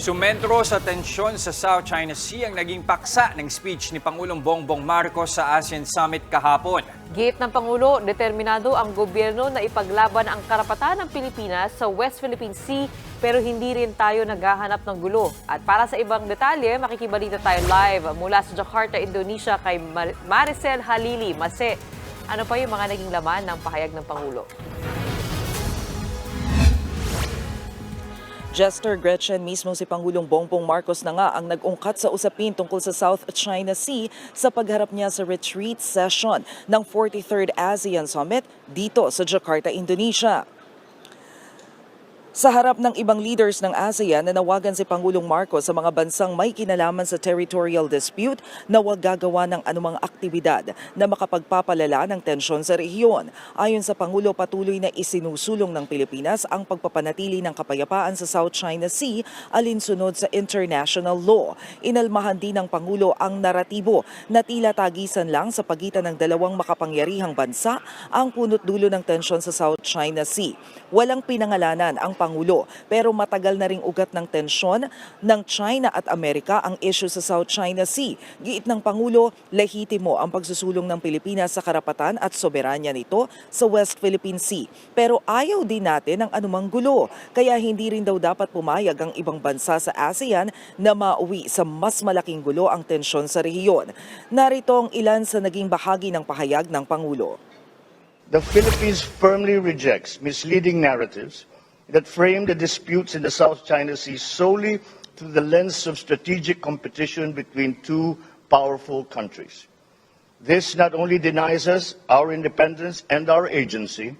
Sumentro sa tensyon sa South China Sea ang naging paksa ng speech ni Pangulong Bongbong Marcos sa ASEAN Summit kahapon. Giit ng Pangulo, determinado ang gobyerno na ipaglaban ang karapatan ng Pilipinas sa West Philippine Sea pero hindi rin tayo naghahanap ng gulo. At para sa ibang detalye, makikibalita tayo live mula sa Jakarta, Indonesia kay Mar- Maricel Halili. Mase, ano pa yung mga naging laman ng pahayag ng Pangulo? Jester Gretchen, mismo si Pangulong Bongbong Marcos na nga ang nag-ungkat sa usapin tungkol sa South China Sea sa pagharap niya sa retreat session ng 43rd ASEAN Summit dito sa Jakarta, Indonesia. Sa harap ng ibang leaders ng ASEAN, nanawagan si Pangulong Marcos sa mga bansang may kinalaman sa territorial dispute na huwag gagawa ng anumang aktibidad na makapagpapalala ng tensyon sa rehiyon. Ayon sa Pangulo, patuloy na isinusulong ng Pilipinas ang pagpapanatili ng kapayapaan sa South China Sea alinsunod sa international law. Inalmahan din ng Pangulo ang naratibo na tila tagisan lang sa pagitan ng dalawang makapangyarihang bansa ang punot dulo ng tensyon sa South China Sea. Walang pinangalanan ang Pangulo pero matagal na ring ugat ng tensyon ng China at Amerika ang issue sa South China Sea. Giit ng Pangulo, lehitimo ang pagsusulong ng Pilipinas sa karapatan at soberanya nito sa West Philippine Sea. Pero ayaw din natin ng anumang gulo. Kaya hindi rin daw dapat pumayag ang ibang bansa sa ASEAN na mauwi sa mas malaking gulo ang tensyon sa rehiyon. Narito ang ilan sa naging bahagi ng pahayag ng Pangulo. The Philippines firmly rejects misleading narratives that frame the disputes in the South China Sea solely through the lens of strategic competition between two powerful countries. This not only denies us our independence and our agency,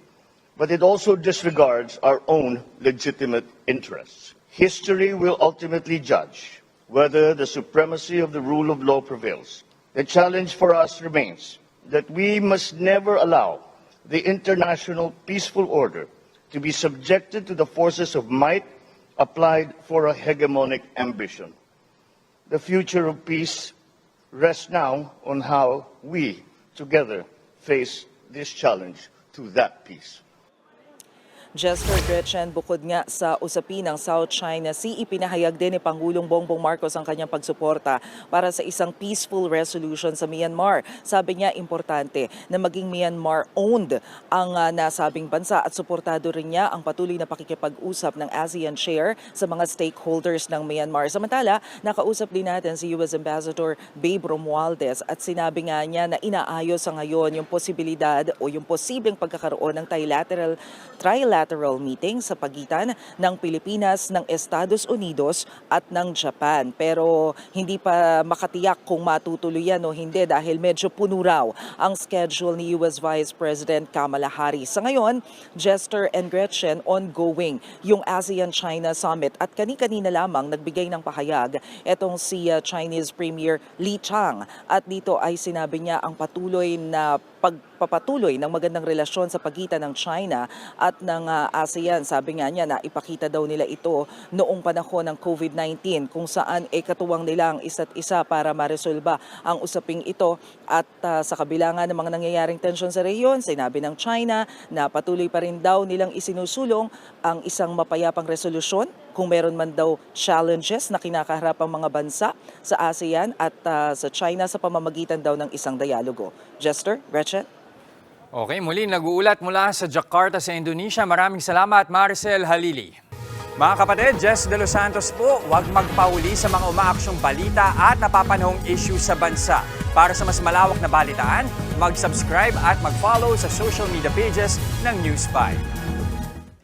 but it also disregards our own legitimate interests. History will ultimately judge whether the supremacy of the rule of law prevails. The challenge for us remains that we must never allow the international peaceful order to be subjected to the forces of might applied for a hegemonic ambition. The future of peace rests now on how we together face this challenge to that peace. Jester Gretchen, bukod nga sa usapin ng South China Sea, ipinahayag din ni Pangulong Bongbong Marcos ang kanyang pagsuporta para sa isang peaceful resolution sa Myanmar. Sabi niya, importante na maging Myanmar-owned ang ah, nasabing bansa at suportado rin niya ang patuloy na pakikipag-usap ng ASEAN Chair sa mga stakeholders ng Myanmar. Samantala, nakausap din natin si US Ambassador Babe Romualdez at sinabi nga niya na inaayos sa ngayon yung posibilidad o yung posibleng pagkakaroon ng trilateral trilateral meeting sa pagitan ng Pilipinas, ng Estados Unidos at ng Japan. Pero hindi pa makatiyak kung matutuloy yan o hindi dahil medyo puno raw ang schedule ni US Vice President Kamala Harris. Sa ngayon, Jester and Gretchen ongoing yung ASEAN-China Summit at kani-kanina lamang nagbigay ng pahayag itong si uh, Chinese Premier Li Chang at dito ay sinabi niya ang patuloy na pagpapatuloy ng magandang relasyon sa pagitan ng China at ng uh, ASEAN. Sabi nga niya na ipakita daw nila ito noong panahon ng COVID-19 kung saan e katuwang nila ang isa't isa para maresolba ang usaping ito. At uh, sa kabila ng mga nangyayaring tensyon sa rehiyon, sinabi ng China na patuloy pa rin daw nilang isinusulong ang isang mapayapang resolusyon kung meron man daw challenges na kinakaharap ang mga bansa sa ASEAN at uh, sa China sa pamamagitan daw ng isang dialogo. Jester, Gretchen? Okay, muli nag-uulat mula sa Jakarta sa Indonesia. Maraming salamat, Maricel Halili. Mga kapatid, Jess De Los Santos po, huwag magpauli sa mga umaaksyong balita at napapanahong issue sa bansa. Para sa mas malawak na balitaan, mag-subscribe at mag-follow sa social media pages ng News 5.